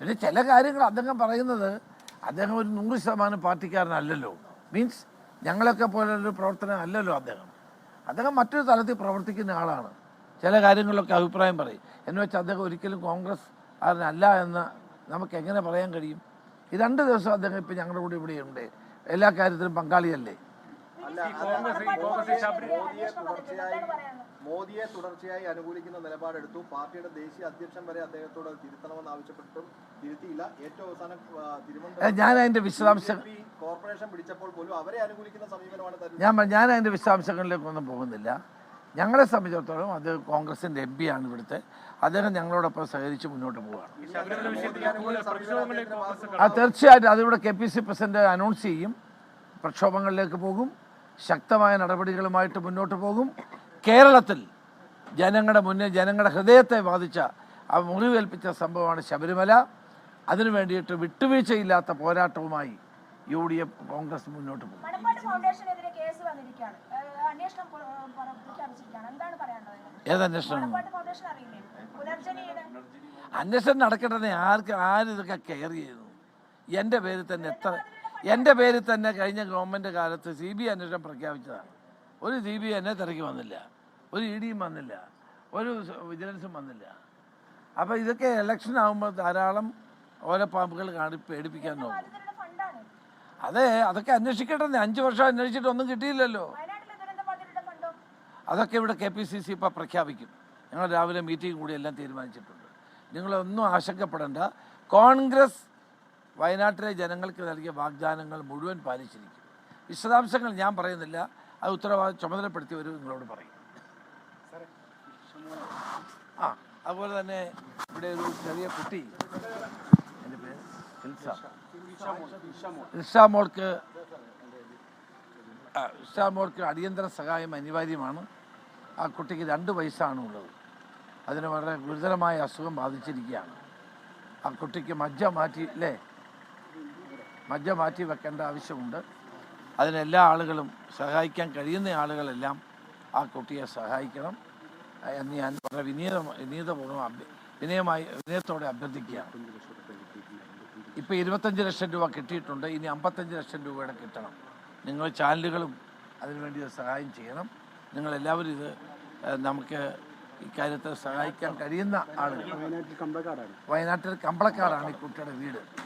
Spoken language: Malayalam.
പിന്നെ ചില കാര്യങ്ങൾ അദ്ദേഹം പറയുന്നത് അദ്ദേഹം ഒരു നൂറ് ശതമാനം പാർട്ടിക്കാരനല്ലല്ലോ. മീൻസ് ഞങ്ങളൊക്കെ പോലൊരു പ്രവർത്തനം അല്ലല്ലോ അദ്ദേഹം. അദ്ദേഹം മറ്റൊരു തലത്തിൽ പ്രവർത്തിക്കുന്ന ആളാണ്. ചില കാര്യങ്ങളിലൊക്കെ അഭിപ്രായം പറയും. എന്ന് വെച്ചാൽ അദ്ദേഹം ഒരിക്കലും കോൺഗ്രസ് അല്ല എന്ന് നമുക്ക് എങ്ങനെ പറയാൻ കഴിയും? ഈ രണ്ട് ദിവസം അദ്ദേഹം ഇപ്പം ഞങ്ങളുടെ കൂടെ ഇവിടെയുണ്ട്. എല്ലാ കാര്യത്തിലും പങ്കാളിയല്ലേ? മോദിയെ തുടർച്ചയായി അനുകൂലിക്കുന്ന നിലപാടെടുത്തു. പാർട്ടിയുടെ ദേശീയ അധ്യക്ഷൻ വരെ അദ്ദേഹത്തോട് തിരുത്തണമെന്ന് ആവശ്യപ്പെട്ടും തിരുത്തിയില്ല. ഏറ്റവും അവസാനം തിരുവനന്തപുരം ഞാൻ അതിന്റെ വിശദാംശം കോർപ്പറേഷൻ പിടിച്ചപ്പോൾ പോലും അവരെ അനുകൂലിക്കുന്ന സമീപനമാണ് ഞാൻ അതിന്റെ ഞാൻ ഒന്നും വിശദാംശങ്ങളിലേക്കൊന്നും പോകുന്നില്ല. ഞങ്ങളെ സംബന്ധിച്ചിടത്തോളം അത് കോൺഗ്രസിന്റെ എം ആണ് ഇവിടുത്തെ. അദ്ദേഹം ഞങ്ങളോടൊപ്പം സഹകരിച്ച് മുന്നോട്ട് പോവുകയാണ്. ആ തീർച്ചയായിട്ടും. അതിവിടെ K P C president announce ചെയ്യും. പ്രക്ഷോഭങ്ങളിലേക്ക് പോകും. ശക്തമായ നടപടികളുമായിട്ട് മുന്നോട്ട് പോകും. കേരളത്തിൽ ജനങ്ങളുടെ മുന്നേ ജനങ്ങളുടെ ഹൃദയത്തെ ബാധിച്ച ആ മുറിവേൽപ്പിച്ച സംഭവമാണ് ശബരിമല. അതിനു വേണ്ടിയിട്ട് വിട്ടുവീഴ്ചയില്ലാത്ത പോരാട്ടവുമായി യു ഡി എഫ് കോൺഗ്രസ് മുന്നോട്ട് പോകും. ഏതന്വേഷണം അന്വേഷണം നടക്കേണ്ടത് ആർക്ക് ആരും ഇതൊക്കെ കെയർ ചെയ്യുന്നു? എന്റെ പേരിൽ തന്നെ എത്ര എന്റെ പേരിൽ തന്നെ കഴിഞ്ഞ ഗവൺമെന്റ് കാലത്ത് സി ബി ഐ അന്വേഷണം പ്രഖ്യാപിച്ചതാണ്. ഒരു സി ബി ഐ എന്നെ തിരക്കി വന്നില്ല. ഒരു ഇ ഡിയും വന്നില്ല. ഒരു വിജിലൻസും വന്നില്ല. അപ്പോൾ ഇതൊക്കെ ഇലക്ഷൻ ആകുമ്പോൾ ധാരാളം ഓരോ പാമ്പുകൾ കാണി പേടിപ്പിക്കാൻ നോക്കും. അതെ അതൊക്കെ അന്വേഷിക്കട്ടെ അഞ്ച് വർഷം അന്വേഷിച്ചിട്ട് ഒന്നും കിട്ടിയില്ലല്ലോ. അതൊക്കെ ഇവിടെ കെ പി സി സി ഇപ്പോൾ പ്രഖ്യാപിക്കും. ഞങ്ങൾ രാവിലെ മീറ്റിംഗ് കൂടി എല്ലാം തീരുമാനിച്ചിട്ടുണ്ട്. നിങ്ങളൊന്നും ആശങ്കപ്പെടേണ്ട. കോൺഗ്രസ് വയനാട്ടിലെ ജനങ്ങൾക്ക് നൽകിയ വാഗ്ദാനങ്ങൾ മുഴുവൻ പാലിച്ചിരിക്കും. വിശദാംശങ്ങൾ ഞാൻ പറയുന്നില്ല. അത് ഉത്തരവാദിത്വം ചുമതലപ്പെടുത്തിയവർ നിങ്ങളോട് പറയും. ആ അതുപോലെ തന്നെ ഇവിടെ ഒരു ചെറിയ കുട്ടി. എന്റെ പേര് ഇഷാ മോൾക്ക് അടിയന്തര സഹായം അനിവാര്യമാണ്. ആ കുട്ടിക്ക് രണ്ട് വയസ്സാണ് ഉള്ളത്. അതിന് വളരെ ഗുരുതരമായ അസുഖം ബാധിച്ചിരിക്കുകയാണ്. ആ കുട്ടിക്ക് മജ്ജ മാറ്റി അല്ലേ മജ്ജ മാറ്റി വെക്കേണ്ട ആവശ്യമുണ്ട്. അതിനെല്ലാ ആളുകളും സഹായിക്കാൻ കഴിയുന്ന ആളുകളെല്ലാം ആ കുട്ടിയെ സഹായിക്കണം. എന്ന് ഞാൻ വളരെ വിനീത വിനീതപൂർവം വിനയമായി വിനയത്തോടെ അഭ്യർത്ഥിക്കുകയാണ്. ഇപ്പോൾ ഇരുപത്തഞ്ച് ലക്ഷം രൂപ കിട്ടിയിട്ടുണ്ട്. ഇനി അമ്പത്തഞ്ച് ലക്ഷം രൂപയുടെ കിട്ടണം. നിങ്ങൾ ചാനലുകളും അതിനുവേണ്ടി സഹായം ചെയ്യണം. നിങ്ങളെല്ലാവരും ഇത് നമുക്ക് ഇക്കാര്യത്തിൽ സഹായിക്കാൻ കഴിയുന്ന ആളുകൾ. വയനാട്ടിൽ കമ്പളക്കാടാണ് ഈ കുട്ടിയുടെ വീട്.